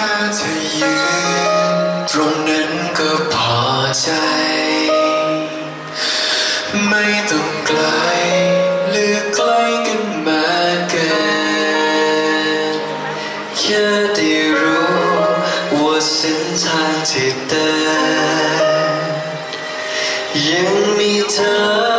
ค่เธยืนตรงนั้นก็พอใจ ไม่ต้องไกลเลือใกล้กันมาเกินแค่ได้รู้ว่าส้นทางที่เดินยังมีเธอ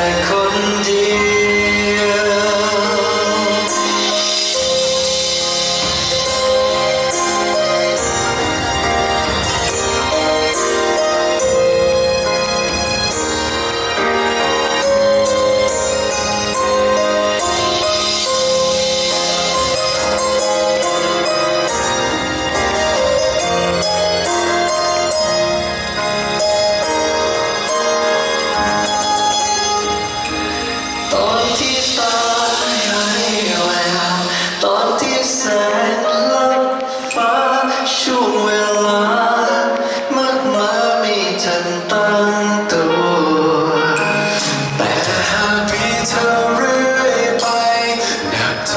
날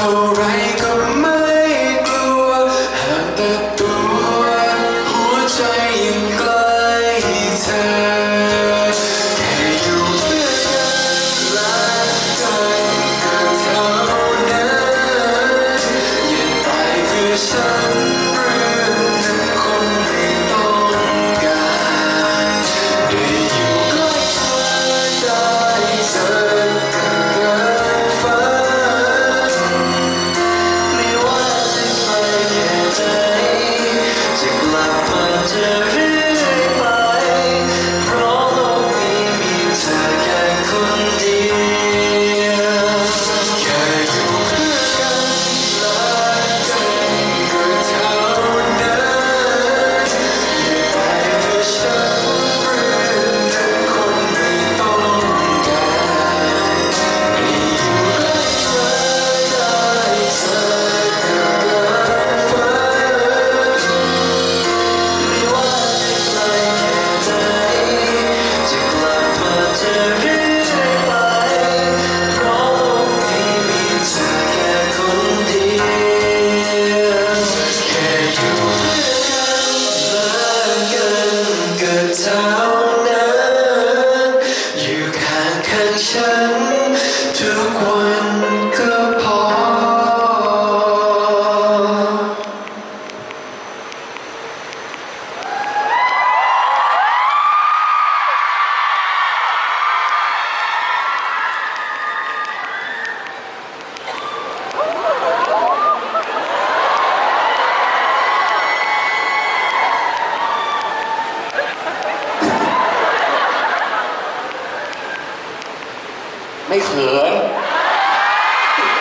alright. 为何